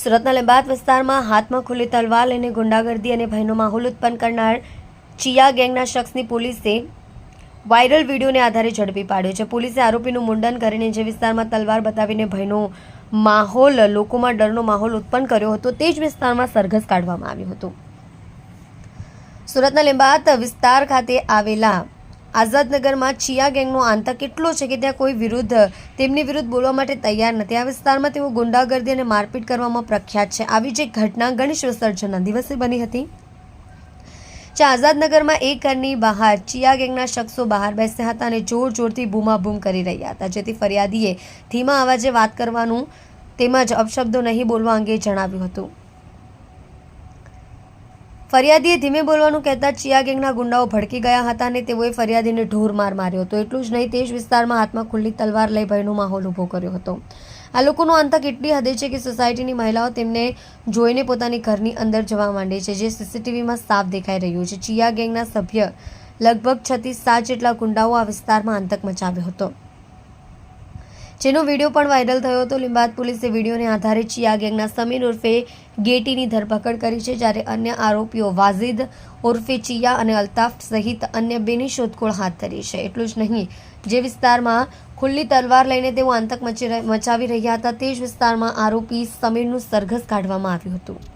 સુરતના લેબાત વિસ્તારમાં હાથમાં ખુલ્લી તલવાર લઈને ગુંડાગર્દી અને ભયનો માહોલ ઉત્પન્ન કરનાર ચિયા ગેંગના શખ્સની પોલીસે વાયરલ વિડીયોને આધારે ઝડપી પાડ્યો છે. પોલીસે આરોપીનું મુંડન કરીને જે વિસ્તારમાં તલવાર બતાવીને ભયનો માહોલ, લોકોમાં ડરનો માહોલ ઉત્પન્ન કર્યો હતો, તે જ વિસ્તારમાં સરઘસ કાઢવામાં આવ્યું હતું. સુરતના લીંબાત વિસ્તાર ખાતે આવેલા આઝાદનગરમાં ચિયા ગેંગનો આંતક એટલો છે કે ત્યાં કોઈ વિરુદ્ધ, તેમની વિરુદ્ધ બોલવા માટે તૈયાર નથી. આ વિસ્તારમાં તેઓ ગુંડાગર્દી અને મારપીટ કરવામાં પ્રખ્યાત છે. આવી જ એક ઘટના ગણેશ વિસર્જનના દિવસે બની હતી. જ્યાં આઝાદનગરમાં એક ઘરની બહાર ચિયા ગેંગના શખ્સો બહાર બેસ્યા હતા અને જોર જોરથી બૂમાબૂમ કરી રહ્યા હતા. જેથી ફરિયાદીએ ધીમા અવાજે વાત કરવાનું તેમજ અપશબ્દો નહીં બોલવા અંગે જણાવ્યું હતું. ફરિયાદીએ ધીમે બોલવાનું કહેતા ચિયા ગેંગના ગુંડાઓ ભડકી ગયા હતા અને તેઓએ ફરિયાદીને ઢોર માર માર્યો હતો. એટલું જ નહીં, તે જ વિસ્તારમાં હાથમાં ખુલ્લી તલવાર લઈ ભયનો માહોલ ઊભો કર્યો હતો. આ લોકોનો આતંક એટલી હદે છે કે સોસાયટીની મહિલાઓ તેમને જોઈને પોતાની ઘરની અંદર જવા માંડે છે, જે સીસીટીવીમાં સાફ દેખાઈ રહ્યું છે. ચિયા ગેંગના સભ્ય લગભગ છથી સાત જેટલા ગુંડાઓ આ વિસ્તારમાં આતંક મચાવ્યો હતો. જેનો વીડિયો પણ વાયરલ થયો હતો. લીંબાદ પોલીસે વિડીયોને આધારે ચિયા ગેંગના સમીર ઉર્ફે ગેટીની ધરપકડ કરી છે, જ્યારે અન્ય આરોપીઓ વાઝિદ ઉર્ફે ચિયા અને અલ્તાફ સહિત અન્ય બેની શોધખોળ હાથ ધરી છે. એટલું જ નહીં, જે વિસ્તારમાં ખુલ્લી તલવાર લઈને તેઓ આતંક મચી મચાવી રહ્યા હતા, તે જ વિસ્તારમાં આરોપી સમીરનું સરઘસ કાઢવામાં આવ્યું હતું.